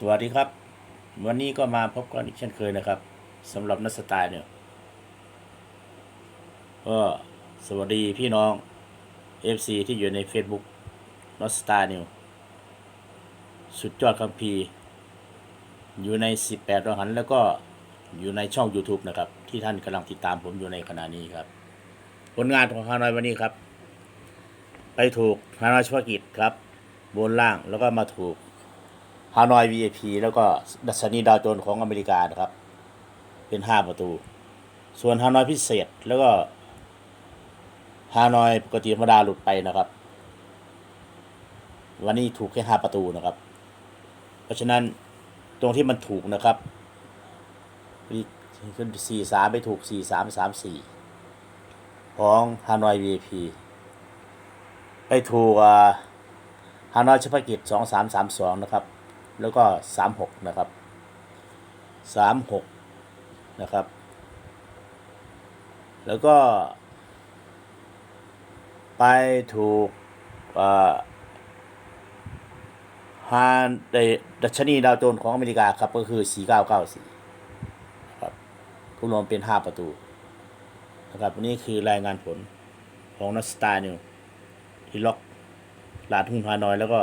สวัสดีครับ วันนี้ก็มาพบกันอีกเช่นเคยนะครับสำหรับนักสไตล์เนี่ยก็สวัสดีพี่น้อง FC ที่อยู่ใน Facebook นักสไตล์เนี่ยสุดยอดคัมภีร์อยู่ใน 18รหันแล้วก็อยู่ในช่อง YouTube นะครับ ที่ท่านกำลังติดตามผมอยู่ในขณะนี้ครับ ผลงานของฮานอยวันนี้ครับ ไปถูกฮานอยเฉพาะกิจครับ บนล่างแล้วก็มาถูก ฮานอย VIP แล้วก็ดัชนีดาวโจนส์ของอเมริกานะครับ เป็น 5 ประตู ส่วนฮานอยพิเศษแล้วก็ฮานอยปกติธรรมดาหลุดไปนะครับ วันนี้ถูกแค่ 5 ประตูนะครับ เพราะฉะนั้นตรงที่มันถูกนะครับขึ้น4 3ไปถูก4 3 3 4ของฮานอย VIP ไปถูกฮานอยเฉพาะกิจ2 3 3 2นะครับ แล้วก็สามหกนะครับสามหกนะครับ แล้วก็ ไปถูกฮานดัชนีดาวโจนส์ของอเมริกาครับ ก็คือ 4994ครับทุกรวมเป็น 5 ประตูนะครับวันนี้คือรายงานผลของนัสตาร์นิวที่ล็อกตลาดหุ้นฮานอย แล้วก็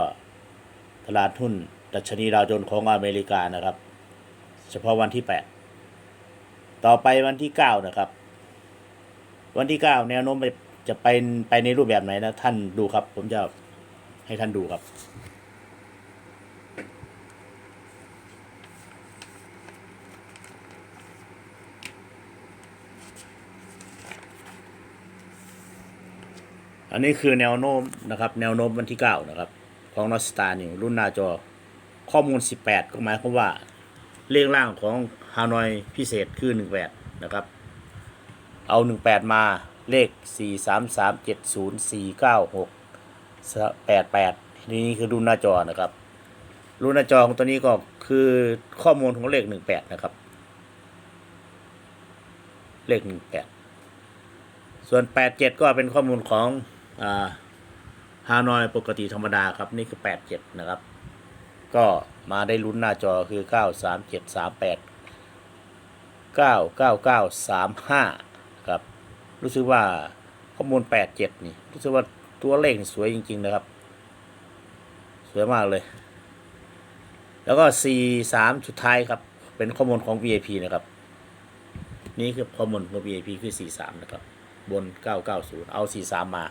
ตลาดหุ้น ดัชนีดาวโจนส์ของอเมริกานะครับ เฉพาะวันที่ 8 ต่อไปวันที่ 9 นะครับ วันที่ 9 แนวโน้มไปจะไปไปในรูปแบบไหนนะ ท่านดูครับ ผมจะให้ท่านดูครับอันนี้คือแนวโน้มนะครับ แนวโน้มวันที่ 9 นะครับ ของนอสตาร์นิวรุ่นหน้าจอ ข้อมูล 18 ก็หมายความว่าเลขล่างของฮานอยพิเศษคือ 18 นะครับ เอา 18 มาเลข 4 3 3 7 0 4 9 6 8 8 นี่คือรุ่นหน้าจอนะครับ รุ่นหน้าจอของตัวนี้ก็คือข้อมูลของเลข 18 นะครับ เลข 18 ส่วน 87 ก็เป็นข้อมูลของอฮานอยปกติธรรมดาครับ นี่คือ 87 นะครับ ก็มาได้ลุ้นหน้าจอคือ 9 3 7 3 8 9 9 9 3 5ครับรู้สึกว่าข้อมูล 87 นี่ รู้สึกว่าตัวเลขสวยจริง ๆ นะครับ สวยมากเลย แล้วก็ 4 3 สุดท้ายครับ เป็นข้อมูลของ VIP นะครับ นี่คือข้อมูลของ VIP คือ 4 3 นะครับ บน 990 เอา 4 3 มา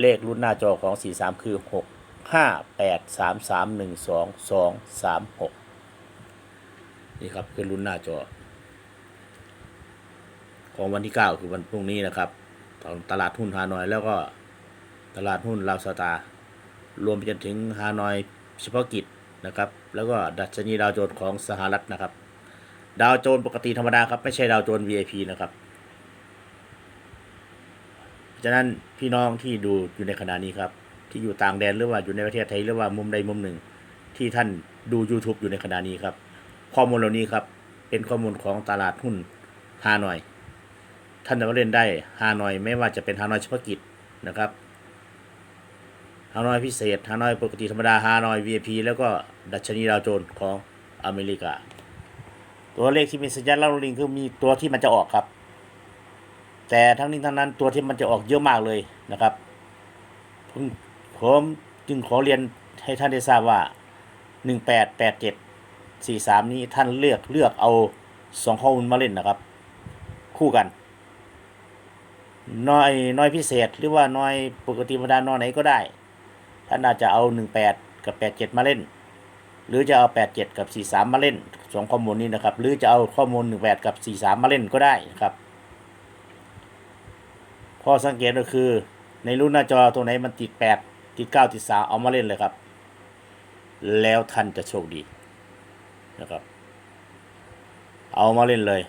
เลขรุ่นหน้าจอของ 43 คือ 6 5 8 3 3 1 2 2 3 6นี่ครับคือรุ่นหน้าจอ ของวันที่9คือวันพรุ่งนี้นะครับของตลาดหุ้นฮานอยแล้วก็ตลาดหุ้นลาวสตาร์รวมไปจนถึงฮานอยเฉพาะกิจนะครับ แล้วก็ดัชนีดาวโจนส์ของสหรัฐนะครับ ดาวโจนส์ปกติธรรมดาครับ ไม่ใช่ดาวโจนส์ VIP นะครับฉะนั้นพี่น้องที่ดูอยู่ในขณะนี้ครับ ที่อยู่ต่างแดนหรือว่าอยู่ในประเทศไทยหรือว่ามุมใดมุมหนึ่ง ที่ท่านดู YouTube อยู่ในขณะนี้ครับ ข้อมูลเหล่านี้ครับ เป็นข้อมูลของตลาดหุ้นฮานอย ท่านจะมาเล่นได้ฮานอย ไม่ว่าจะเป็นฮานอยเฉพาะกิจนะครับฮานอยพิเศษฮานอยปกติธรรมดาฮานอย VIP แล้วก็ดัชนีดาวโจนส์ของอเมริกา ตัวเลขที่มีสัญญาณเล่าลิงคือมีตัวที่มันจะออกครับ แต่ทั้งนี้ทั้งนั้นตัวที่มันจะออกเยอะมากเลยนะครับ ผมจึงขอเรียนให้ท่านได้ทราบว่าหนึ่งแปดแปดเจ็ดสี่สามนี้ท่านเลือกเลือกเอาสองข้อมูลมาเล่นนะครับ คู่กันน้อยน้อยพิเศษหรือว่าน้อยปกติธรรมดาน้อยไหนก็ได้ ท่านอาจจะเอาหนึ่งแปดกับแปดเจ็ดมาเล่น หรือจะเอาแปดเจ็ดกับสี่สามมาเล่นสองข้อมูลนี้นะครับ หรือจะเอาข้อมูลหนึ่งแปดกับสี่สามมาเล่นก็ได้นะครับข้อสังเกตก็คือในรุ่นหน้าจอตัวไหนมันติดแปด ติดเก้าติดสามเอามาเล่นเลยครับ แล้วท่านจะโชคดีนะครับ เอามาเล่นเลย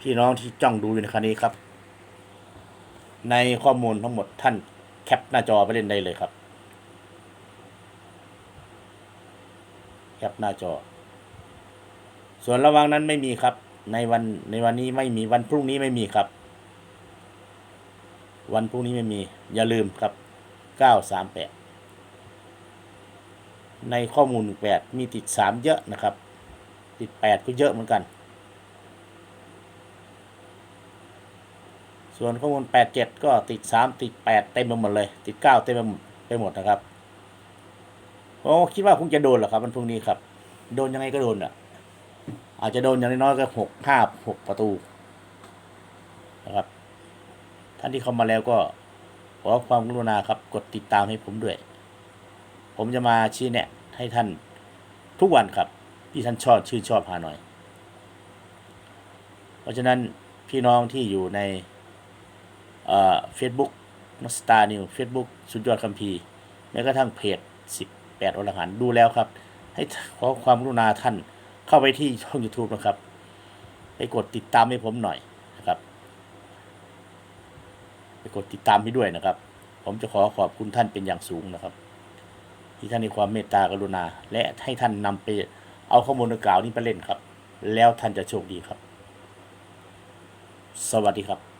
พี่น้องที่จ้องดูอยู่ในคันนี้ครับ ในข้อมูลทั้งหมดท่านแคปหน้าจอไปเล่นได้เลยครับ แคปหน้าจอ ส่วนระว่างนั้นไม่มีครับ ในวันในวันนี้ไม่มีวันพรุ่งนี้ไม่มีครับ วันพรุ่งนี้ไม่มี อย่าลืมครับ 938ในข้อมูลแปดมีติดสามเยอะนะครับ ติดแปดก็เยอะเหมือนกัน ส่วนข้อมูลแปดเจ็ดก็ติดสามติดแปดเต็มไปหมดเลย ติดเก้าเต็มไปหมดนะครับโอ้คิดว่าคงจะโดนหรอครับมันพรุ่งนี้ครับ โดนยังไงก็โดนอะ อาจจะโดนอย่างน้อยก็หกห้าหกประตูนะครับ ท่านที่เข้ามาแล้วก็ ขอความกรุณาครับกดติดตามให้ผมด้วย ผมจะมาชี้แนะให้ท่านทุกวันครับ ที่ท่านชอบชื่นชอบฮานอย เพราะฉะนั้นพี่น้องที่อยู่ในเฟซบุ๊กนัสตาร์นิวเฟซบุ๊กสุดยอดคัมภีร์แม้กระทั่งเพจ 18อรหันต์ดูแล้วครับ ให้ขอความกรุณาท่านเข้าไปที่ช่อง YouTube นะครับ ไปกดติดตามให้ผมหน่อย ไปกดติดตามให้ด้วยนะครับ ผมจะขอขอบคุณท่านเป็นอย่างสูงนะครับ ที่ท่านมีความเมตตากรุณา และให้ท่านนำไปเอาข้อมูลดังกล่าวนี้ไปเล่นครับ แล้วท่านจะโชคดีครับ สวัสดีครับ